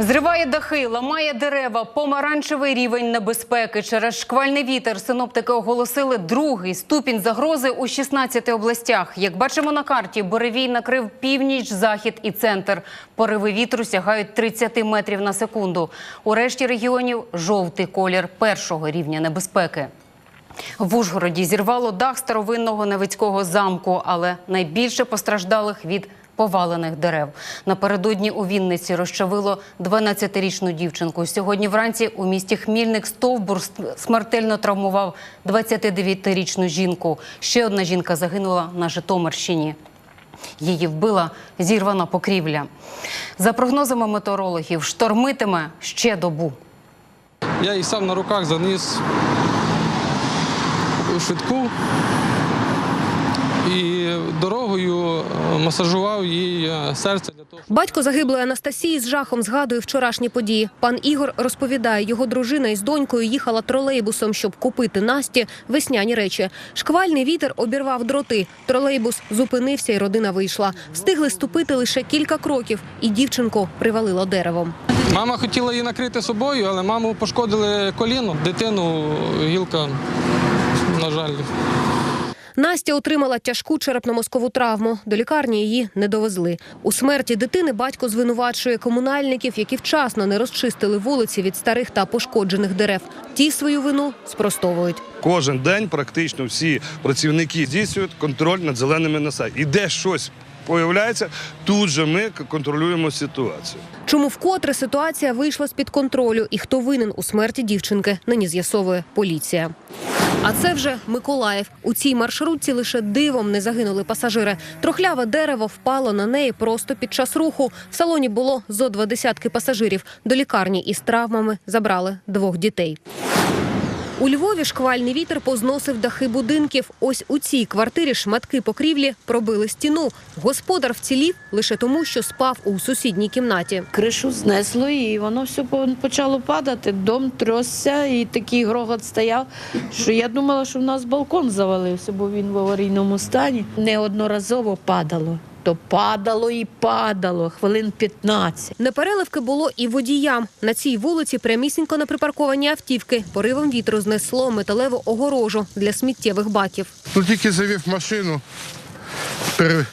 Зриває дахи, ламає дерева, помаранчевий рівень небезпеки. Через шквальний вітер синоптики оголосили другий ступінь загрози у 16 областях. Як бачимо на карті, буревій накрив північ, захід і центр. Пориви вітру сягають 30 метрів на секунду. У решті регіонів жовтий колір першого рівня небезпеки. В Ужгороді зірвало дах старовинного Невицького замку, але найбільше постраждалих від повалених дерев. Напередодні у Вінниці розчавило 12-річну дівчинку. Сьогодні вранці у місті Хмільник стовбур смертельно травмував 29-річну жінку. Ще одна жінка загинула на Житомирщині. Її вбила зірвана покрівля. За прогнозами метеорологів, штормитиме ще добу. Я її сам на руках заніс у швидку і дорогою е, масажував їй е, серце для того, Батько загиблої Анастасії з жахом згадує вчорашні події. Пан Ігор розповідає, його дружина із донькою їхала тролейбусом, щоб купити Насті весняні речі. Шквальний вітер обірвав дроти. Тролейбус зупинився, і родина вийшла. Встигли ступити лише кілька кроків, і дівчинку привалило деревом. Мама хотіла її накрити собою, але маму пошкодили коліно, дитину гілка, на жаль. Настя отримала тяжку черепно-мозкову травму. До лікарні її не довезли. У смерті дитини батько звинувачує комунальників, які вчасно не розчистили вулиці від старих та пошкоджених дерев. Ті свою вину спростовують. Кожен день практично всі працівники здійснюють контроль над зеленими насадами. Іде щось появляється, тут же ми контролюємо ситуацію. Чому вкотре ситуація вийшла з під контролю і хто винен у смерті дівчинки, нині з'ясовує поліція. А це вже Миколаїв. У цій маршрутці лише дивом не загинули пасажири. Трохляве дерево впало на неї просто під час руху. В салоні було зо два десятки пасажирів. До лікарні із травмами забрали двох дітей. У Львові шквальний вітер позносив дахи будинків. Ось у цій квартирі шматки покрівлі пробили стіну. Господар вцілів лише тому, що спав у сусідній кімнаті. Кришу знесло, і воно все почало падати. Дом тросся, і такий грохот стояв, що я думала, що в нас балкон завалився, бо він в аварійному стані. Неодноразово падало. То падало і падало, хвилин 15. Непереливки було і водіям. На цій вулиці прямісінько на припарковані автівки. Поривом вітру знесло металеву огорожу для сміттєвих баків. Ну тільки завів машину, пере...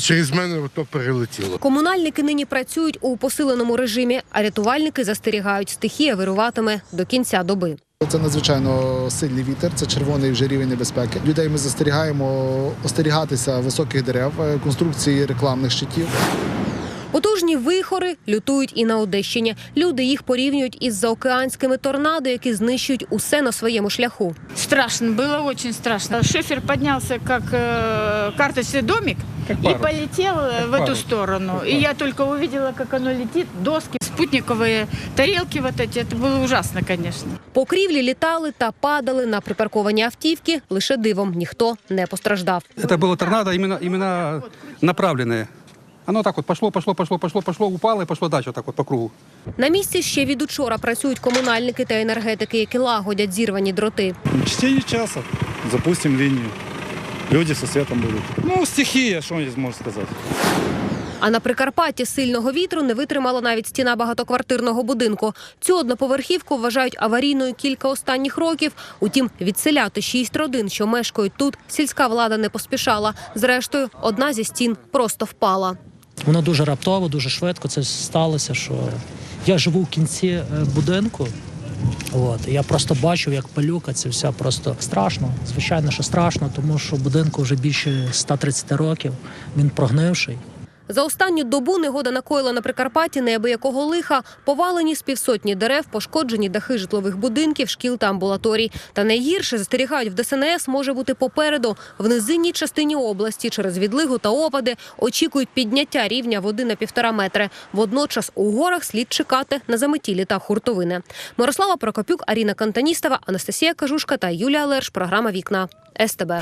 через мене то перелетіло. Комунальники нині працюють у посиленому режимі, а рятувальники застерігають, стихія вируватиме до кінця доби. Це надзвичайно сильний вітер, це червоний вже рівень небезпеки. Людей ми застерігаємо остерігатися високих дерев, е, конструкції рекламних щитів. Потужні вихори лютують і на Одещині. Люди їх порівнюють із заокеанськими торнадо, які знищують усе на своєму шляху. Страшно, было очень страшно. Шифер поднялся как э, карточный домик и полетел э, в эту сторону. И я только увидела, как оно летит, доски, спутниковые тарелки вот эти. Это было ужасно, конечно. Покрівлі літали та падали на припарковані автівки. Лише дивом ніхто не постраждав. Это было торнадо именно, именно направленное. Оно так вот пошло, пошло, пошло, пошло, пошло, упало и пошло дальше так вот по кругу. На місці ще від учора працюють комунальники та енергетики, які лагодять зірвані дроти. В течение часа запустим линию. Люди со светом будут. Ну, стихия, что здесь можно сказать. А на Прикарпатті сильного вітру не витримала навіть стіна багатоквартирного будинку. Цю одноповерхівку вважають аварійною кілька останніх років. Утім, відселяти шість родин, що мешкають тут, сільська влада не поспішала. Зрештою, одна зі стін просто впала. Воно дуже раптово, дуже швидко це сталося. Що я живу в кінці е, будинку. От я просто бачив, як пилюка, це все просто страшно. Звичайно, що страшно, тому що будинку вже більше 130 років. Він прогнивший. За останню добу негода накоїла на Прикарпатті неабиякого лиха, повалені з півсотні дерев, пошкоджені дахи житлових будинків, шкіл та амбулаторій. Та найгірше застерігають в ДСНС може бути попереду. В низинній частині області через відлигу та опади очікують підняття рівня води на півтора метри. Водночас у горах слід чекати на заметілі та хуртовини. Мирослава Прокопюк, Аріна Кантаністова, Анастасія Кажушка та Юлія Лерш. Програма Вікна СТБ.